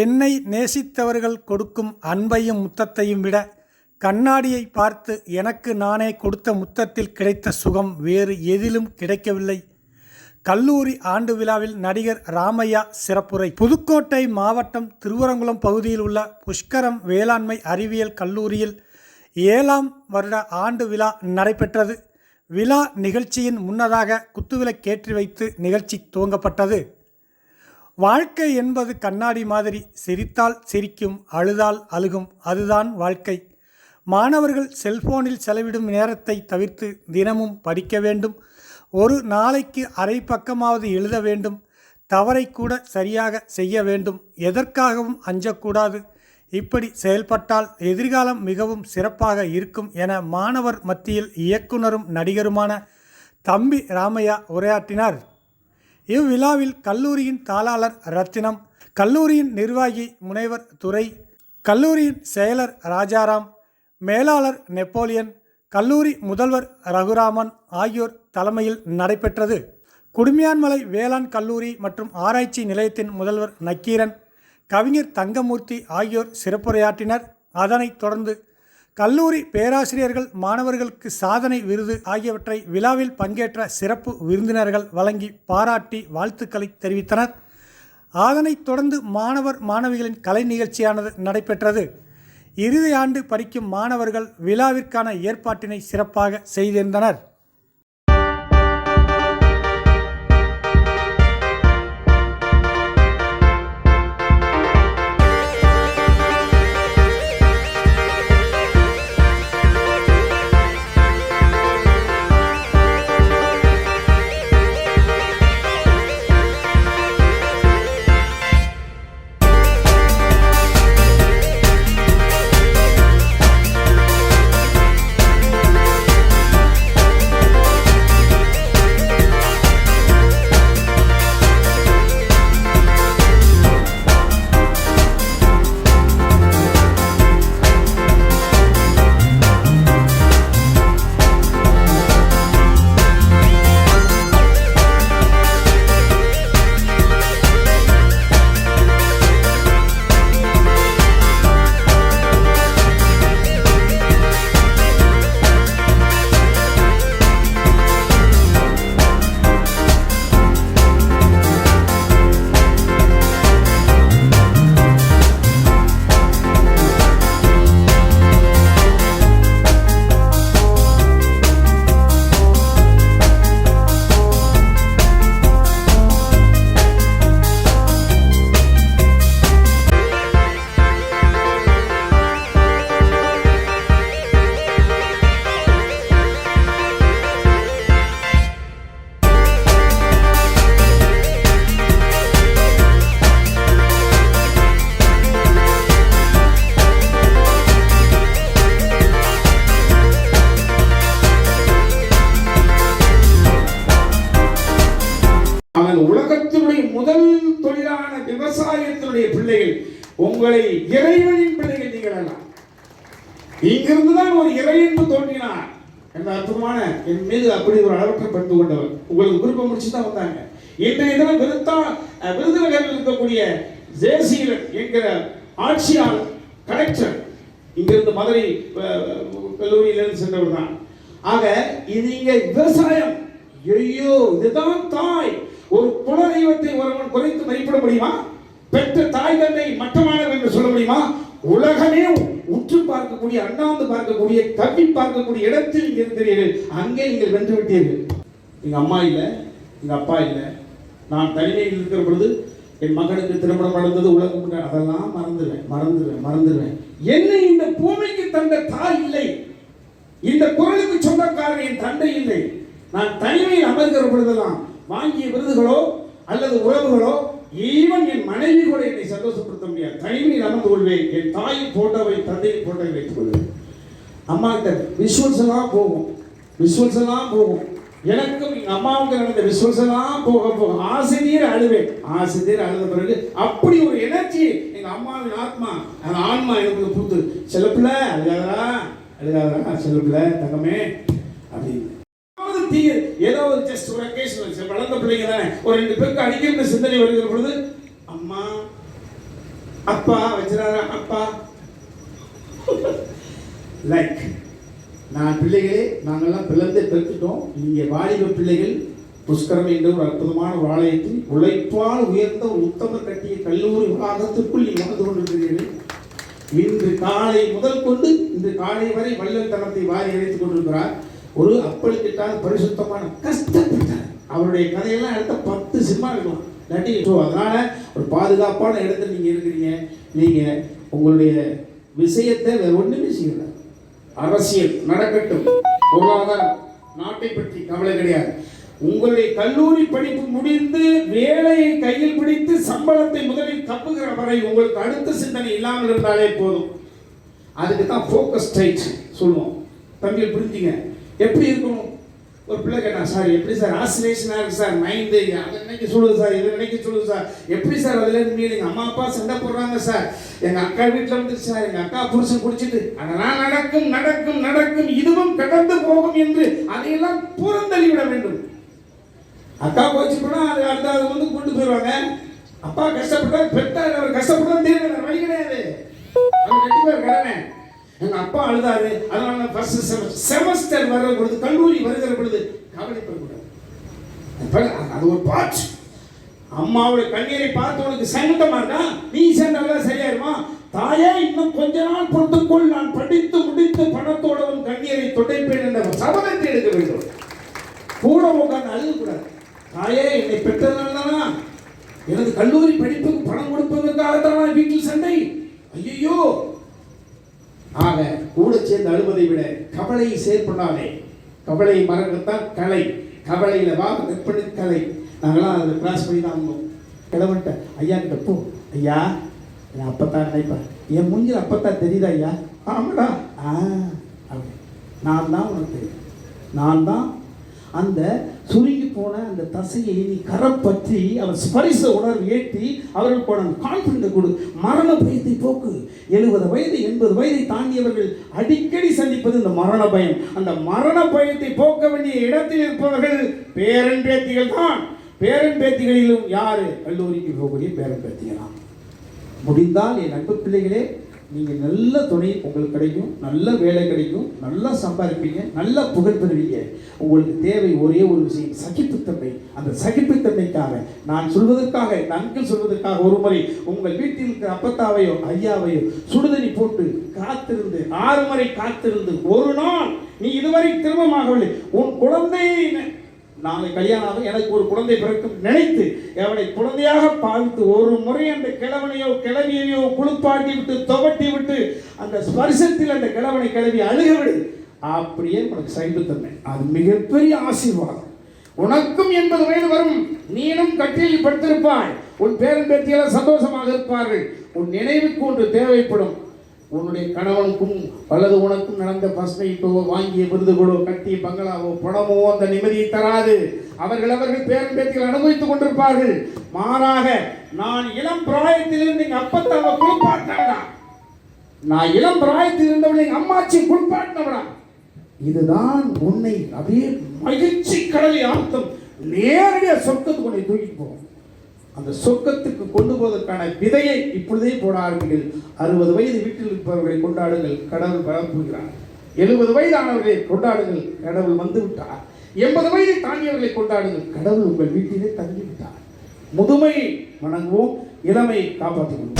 என்னை நேசித்தவர்கள் கொடுக்கும் அன்பையும் முத்தத்தையும் விட கண்ணாடியை பார்த்து எனக்கு நானே கொடுத்த முத்தத்தில் கிடைத்த சுகம் வேறு எதிலும் கிடைக்கவில்லை. கல்லூரி ஆண்டு விழாவில் நடிகர் ராமையா சிறப்புரை. புதுக்கோட்டை மாவட்டம் திருவரங்குளம் பகுதியில் உள்ள புஷ்கரம் வேளாண்மை அறிவியல் கல்லூரியில் ஏழாம் வருட ஆண்டு விழா நடைபெற்றது. விழா நிகழ்ச்சியின் முன்னதாக குத்துவிளக்கேற்றி வைத்து நிகழ்ச்சி துவங்கப்பட்டது. வாழ்க்கை என்பது கண்ணாடி மாதிரி சிரித்தால் சிரிக்கும் அழுதால் அழுகும். அதுதான் வாழ்க்கை. மாணவர்கள் செல்போனில் செலவிடும் நேரத்தை தவிர்த்து தினமும் படிக்க வேண்டும். ஒரு நாளைக்கு அரை பக்கமாவது எழுத வேண்டும். தவறை கூட சரியாக செய்ய வேண்டும். எதற்காகவும் அஞ்சக்கூடாது. இப்படி செயல்பட்டால் எதிர்காலம் மிகவும் சிறப்பாக இருக்கும் என மாணவர் மத்தியில் இயக்குனரும் நடிகருமான தம்பி ராமையா உரையாற்றினார். இவ்விழாவில் கல்லூரியின் தாளாளர் ரத்தினம் கல்லூரியின் நிர்வாகி முனைவர் துரை கல்லூரியின் செயலர் ராஜாராம் மேலாளர் நெப்போலியன் கல்லூரி முதல்வர் ரகுராமன் ஆகியோர் தலைமையில் நடைபெற்றது. குடுமியான்மலை வேளாண் கல்லூரி மற்றும் ஆராய்ச்சி நிலையத்தின் முதல்வர் நக்கீரன் கவிஞர் தங்கமூர்த்தி ஆகியோர் சிறப்புரையாற்றினர். அதனைத் தொடர்ந்து கல்லூரி பேராசிரியர்கள் மாணவர்களுக்கு சாதனை விருது ஆகியவற்றை விழாவில் பங்கேற்ற சிறப்பு விருந்தினர்கள் வழங்கி பாராட்டி வாழ்த்துக்களை தெரிவித்தனர். அதனைத் தொடர்ந்து மாணவர் மாணவிகளின் கலை நிகழ்ச்சியானது நடைபெற்றது. இறுதி ஆண்டு படிக்கும் மாணவர்கள் விழாவிற்கான ஏற்பாட்டினை சிறப்பாக செய்திருந்தனர். விவசாயத்தினுடைய பிள்ளைகள் உங்களை இறைவனின் பிள்ளைகள் நீங்கள் எல்லாம் இங்கிருந்து தான் ஒரு இறையன்பு தோன்றினார் என்ற அற்புதமான என் மீது அப்படி ஒரு அளவுக்கு பண்பு கொண்டவர். உங்களுக்கு விருப்பம் முடிச்சு தான் வந்தாங்க. இன்றைய தினம் விருத்தா விருதுநகரில் இருக்கக்கூடிய ஜெயசீலன் என்கிற ஆட்சியாளர் கலெக்டர் இங்கிருந்து மதுரை கல்லூரியிலிருந்து சென்றவர் தான். ஆக இது இங்க விவசாயம். ஐயோ இதுதான் தாய். ஒரு குல தெய்வத்தை ஒருவன் குறைத்து மதிப்பிட முடியுமா? பெற்ற தாய் தந்தை மட்டமானவர் என்று சொல்ல முடியுமா? உலகமே உற்று பார்க்கக்கூடிய அண்ணாந்து பார்க்கக்கூடிய கவி பார்க்கக்கூடிய இடத்தில் நீங்கள் இருக்கிறீர்கள் அங்கே நீங்கள் வென்று விட்டீர்கள். எங்கள் அம்மா இல்லை எங்கள் அப்பா இல்லை. நான் தனிமையில் இருக்கிற பொழுது என் மகனுக்கு திருமணம் நடந்தது உலகம் அதெல்லாம் மறந்துடுவேன் மறந்துடுவேன் மறந்துடுவேன். என்னை இந்த பூமிக்கு தந்த தாய் இல்லை? இந்த குரலுக்கு சொந்தக்காரன் என் தந்தை இல்லை. நான் தனிமையில் அமர்கிற பொழுதெல்லாம் வாங்கிய விருதுகளோ அல்லது உறவுகளோ ஈவன் என் மனைவி கூட என்னை சந்தோஷப்படுத்த முடியாது. தனிமையில் அமர்ந்து கொள்வேன் என் தாயின் போட்டோவை தந்தையின் போட்டோவை வைத்துக் கொள்வேன். அம்மா கிட்ட விஷுவல்ஸ் எல்லாம் போகும். விஷுவல்ஸ் எல்லாம் போகும். எனக்கும் எங்க அம்மாவுக்கு நடந்த விஷுவல்ஸ் எல்லாம் போக போக ஆசிரியர் அழுவேன். ஆசிரியர் அழுத பிறகு அப்படி ஒரு எனர்ஜி எங்க அம்மாவின் ஆத்மா அந்த ஆன்மா எனக்கு பூத்து செல்லப்பிள்ள அழுகாதா அழுகாதரா செல்லப்பிள்ள தங்கமே அப்படின்னு. தீய ஏதோ ஒரு ஜஸ்ட் ஒரு அக்கேஷன் பிள்ளைங்க தானே? ஒரு ரெண்டு பேருக்கு அடிக்கிற சிந்தனை வருகிற பொழுது அம்மா அப்பா வச்சிடாத அப்பா. லைக் நான் பிள்ளைகளே நாங்கள்லாம் பிறந்து பெற்றுட்டோம். நீங்கள் வாலிப பிள்ளைகள் புஷ்கரம் என்ற ஒரு அற்புதமான ஒரு ஆலயத்தில் உழைப்பால் உயர்ந்த ஒரு உத்தம கட்டிய கல்லூரி வளாகத்திற்குள் நீங்கள் வந்து கொண்டிருக்கிறீர்கள். இன்று காலை முதல் கொண்டு இன்று காலை வரை வள்ளல்தனத்தை வாரி இறைத்துக் கொண்டிருக்கிறார். ஒரு அப்பல் பரிசுத்தமான கஷ்டப்பட்டார் அவருடைய கதையெல்லாம் எடுத்த பத்து சினிமா இருக்கலாம் இல்லாட்டி ஸோ அதனால் ஒரு பாதுகாப்பான இடத்துல நீங்கள் இருக்கிறீங்க. நீங்கள் உங்களுடைய விஷயத்தை வேற ஒன்றுமே செய்யல. அரசியல் நடக்கட்டும். பொருளாதாரம் நாட்டை பற்றி கவலை கிடையாது. உங்களுடைய கல்லூரி படிப்பு முடிந்து வேலையை கையில் பிடித்து சம்பளத்தை முதலில் தப்புகிற வரை உங்களுக்கு அடுத்த சிந்தனை இல்லாமல் இருந்தாலே போதும். அதுக்கு தான் ஃபோக்கஸ் டைட் சொல்லுவோம். தமிழ் புரிஞ்சுங்க. எப்படி இருக்கணும்? ஒரு பிள்ளை கேட்டான் சார் எப்படி சார்? ஆசிலேஷனாக இருக்குது சார் மைண்டு அதை நினைக்க சொல்லுது சார்? இதை நினைக்க சொல்லுது சார்? எப்படி சார் அதில் இருந்து எங்கள் அம்மா அப்பா சண்டை போடுறாங்க சார். எங்கள் அக்கா வீட்டில் வந்து சார். எங்கள் அக்கா புருஷன் குடிச்சிட்டு அதெல்லாம் நடக்கும் நடக்கும் நடக்கும். இதுவும் கடந்து போகும் என்று அதையெல்லாம் புறந்தள்ளி விட வேண்டும். அக்கா போச்சு போனால் அது அடுத்த அது வந்து கொண்டு போயிடுவாங்க. அப்பா கஷ்டப்பட்டால் பெற்றார் அவர் கஷ்டப்பட்டா தீர்வு வழி கிடையாது. அவர் கண்டிப்பா கடனை. எங்கள் அப்பா அழுதாரு அதனால ஃபர்ஸ்ட் செமஸ்டர் வர பொழுது கல்லூரி வருகிற பொழுது கவலைப்படக்கூடாது. அது ஒரு பார்ட் அம்மாவுடைய கண்ணீரை பார்த்து உனக்கு சங்கடமா இருக்கா? நீ சேர்ந்தாலும் சரியாயிருமா தாயே இன்னும் கொஞ்ச நாள் பொறுத்துக்கொள். நான் படித்து முடித்து பணத்தோட உன் கண்ணீரை துடைப்பேன் என்ற சபதத்தை எடுக்க வேண்டும். கூட உட்காந்து அழுகக்கூடாது. தாயே என்னை பெற்றதுனால தானா எனது கல்லூரி படிப்புக்கு பணம் கொடுப்பதற்காக தான் வீட்டில் சண்டை? ஐயோ ஆக கூட சேர்ந்து அழுவதை விட கவலையை செயற்படாதே. கவலையை மறக்கத்தான் கலை. கவலையில் வா எப்படி கலை. நாங்களாம் அதை கிராஸ் பண்ணி தான் வந்தோம் ஐயா கிட்ட போ. ஐயா என் அப்பத்தான் நினைப்பேன். என் மூஞ்சில் அப்பத்தான் தெரியுதா ஐயா? ஆமாடா. ஆ. அப்படி நான் தான் உனக்கு நான் தான் அந்த சுருங்கி போன அந்த தசையை நீ கரப்பற்றி அவர் ஸ்பரிச உணர்வு ஏற்றி அவர்களுக்கு போன கான்பிடண்ட் கொடு. மரண பயத்தை போக்கு. எழுபது வயது எண்பது வயதை தாண்டியவர்கள் அடிக்கடி சந்திப்பது இந்த மரண பயம். அந்த மரண பயத்தை போக்க வேண்டிய இடத்தில் இருப்பவர்கள் பேரன் பேத்திகள் தான். பேரன் பேத்திகளிலும் யாரு? கல்லூரிக்கு போகக்கூடிய பேரன் பேத்திகளாம் முடிந்தால் என் அன்பு பிள்ளைகளே நீங்கள் நல்ல துணை உங்களுக்கு கிடைக்கும் நல்ல வேலை கிடைக்கும் நல்லா சம்பாதிப்பீங்க நல்லா புகழ் பெறுவீங்க. உங்களுக்கு தேவை ஒரே ஒரு விஷயம் சகிப்புத்தன்மை. அந்த சகிப்புத்தன்மைக்காக நான் சொல்வதற்காக இந்த அங்கிள் சொல்வதற்காக ஒரு முறை உங்கள் வீட்டில் இருக்கிற அப்பத்தாவையோ ஐயாவையோ சுடுதண்ணி போட்டு காத்திருந்து ஆறு முறை காத்திருந்து ஒரு நாள் நீ இதுவரை திரும்பமாகவில்லை உன் குழந்தையை நாளை கல்யாணம் ஆகும் எனக்கு ஒரு குழந்தை பிறக்கும் நினைத்து அவனை குழந்தையாக பாவித்து ஒரு முறை அந்த கிழவனையோ கிழவியையோ குளிப்பாட்டி விட்டு துவட்டி விட்டு அந்த ஸ்பர்சத்தில் அந்த கிழவனை கிளவி அழுக விடு அப்படியே உனக்கு சைபத்தன்மை அது மிகப்பெரிய ஆசீர்வாதம். உனக்கும் எண்பது வயது வரும். நீனும் கட்டியில் படுத்திருப்பாய். உன் பேரன் பேத்தியெல்லாம் சந்தோஷமாக இருப்பார்கள். உன் நினைவுக்கு ஒன்று தேவைப்படும். உன்னுடைய கணவனுக்கும் அல்லது உனக்கும் நடந்த பஸ்மைட்டோ வாங்கிய விருதுகளோ கட்டிய பங்களாவோ பணமோ அந்த நிம்மதியை தராது. அவர்கள் அவர்கள் பேரன் பேத்திகள் அனுபவித்துக் கொண்டிருப்பார்கள். மாறாக நான் இளம் பிராயத்திலிருந்து எங்க அப்பத்தாவை குளிப்பாட்டினவனா? நான் இளம் பிராயத்தில் இருந்தவளை எங்க அம்மாச்சி குளிப்பாட்டினவனா? இதுதான் உன்னை அப்படியே மகிழ்ச்சி கடலை ஆழ்த்தம் நேரடியாக சொர்க்கத்துக்கு உன்னை தூக்கிட்டு போவோம் அந்த சொர்க்கத்துக்கு கொண்டு போவதற்கான விதையை இப்பொழுதே போட ஆரம்பிங்கள். அறுபது வயது வீட்டில் இருப்பவர்களை கொண்டாடுங்கள். கடவுள் பரப்புகிறார் எழுபது வயதானவர்களை கொண்டாடுங்கள். கடவுள் வந்து விட்டார். எண்பது வயதை தாண்டியவர்களை கொண்டாடுங்கள். கடவுள் உங்கள் வீட்டிலே தங்கிவிட்டார். முதுமை முதுமையை வணங்குவோம் இளமையை காப்பாற்றுவோம்